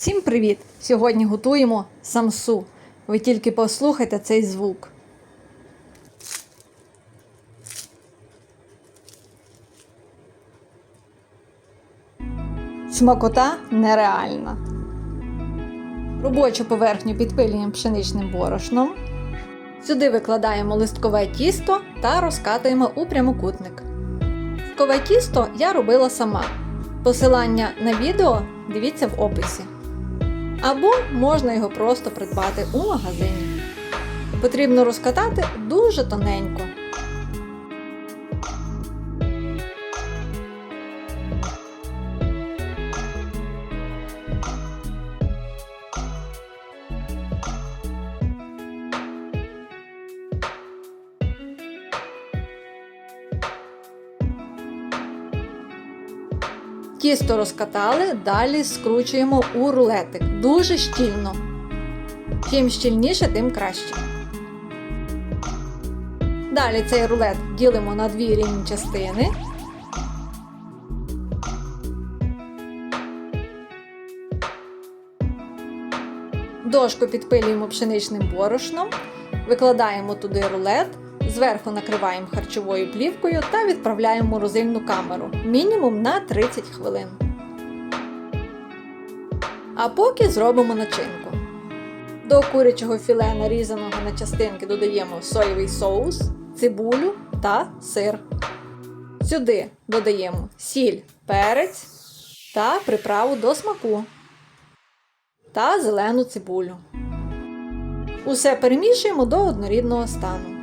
Всім привіт! Сьогодні готуємо самсу. Ви тільки послухайте цей звук. Смакота нереальна. Робочу поверхню підпилюємо пшеничним борошном. Сюди викладаємо листкове тісто та розкатуємо у прямокутник. Листкове тісто я робила сама. Посилання на відео дивіться в описі. Або можна його просто придбати у магазині. Потрібно розкатати дуже тоненько. Тісто розкатали, далі скручуємо у рулетик дуже щільно. Чим щільніше, тим краще. Далі цей рулет ділимо на дві рівні частини. Дошку підпилюємо пшеничним борошном, викладаємо туди рулет, зверху накриваємо харчовою плівкою та відправляємо в морозильну камеру мінімум на 30 хвилин. А поки зробимо начинку. До курячого філе, нарізаного на частинки, додаємо соєвий соус, цибулю та сир. Сюди додаємо сіль, перець та приправу до смаку та зелену цибулю. Усе перемішуємо до однорідного стану.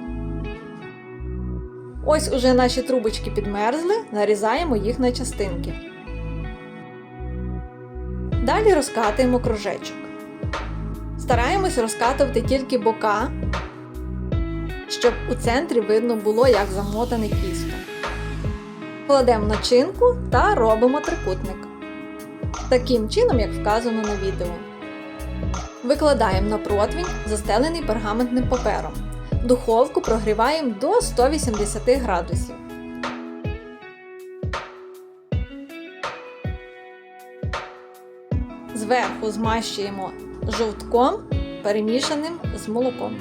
Ось уже наші трубочки підмерзли, нарізаємо їх на частинки. Далі розкатуємо кружечок. Стараємось розкатувати тільки бока, щоб у центрі видно було, як замотане тісто. Кладемо начинку та робимо трикутник. Таким чином, як вказано на відео. Викладаємо на противень, застелений пергаментним папером. Духовку прогріваємо до 180 градусів. Зверху змащуємо жовтком, перемішаним з молоком.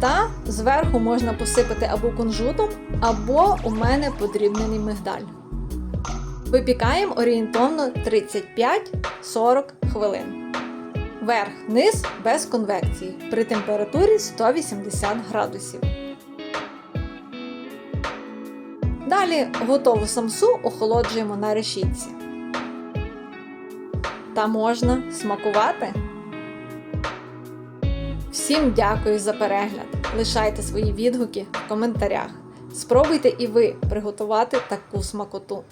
Та зверху можна посипати або кунжутом, або у мене подрібнений мигдаль. Випікаємо орієнтовно 35-40 хвилин. Верх-низ без конвекції при температурі 180 градусів. Далі готову самсу охолоджуємо на решітці. Та можна смакувати. Всім дякую за перегляд! Лишайте свої відгуки в коментарях. Спробуйте і ви приготувати таку смакоту.